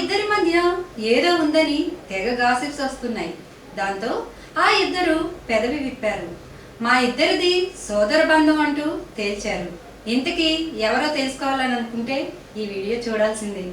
ఇద్దరి మధ్య ఏదో ఉందని తెగ గాసిప్స్ వస్తున్నాయి. దాంతో ఆ ఇద్దరు పెదవి విప్పారు. మా ఇద్దరిది సోదర బంధం అంటూ తేల్చారు. ఇంతకీ ఎవరో తెలుసుకోవాలని అనుకుంటే ఈ వీడియో చూడాల్సిందే.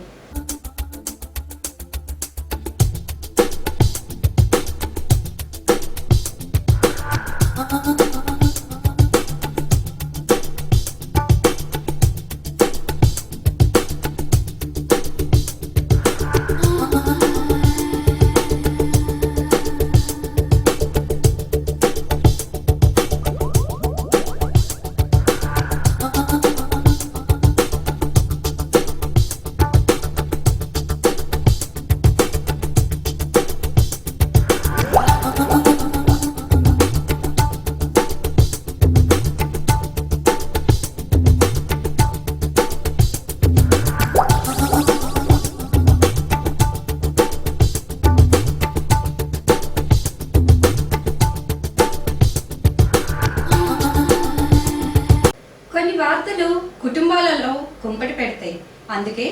వార్తలు కుటుంబాలలో కుంపటి పెడతాయి. అందుకే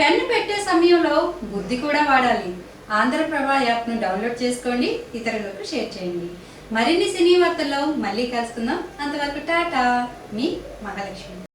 పెన్ను పెట్టే సమయంలో బుద్ధి కూడా వాడాలి. ఆంధ్రప్రభ యాప్ను డౌన్లోడ్ చేసుకోండి ఇతరులకు షేర్ చేయండి. మరిన్ని సినీ వార్తల్లో మళ్ళీ కలుసుకుందాం. అంతవరకు టాటా మీ మహాలక్ష్మి.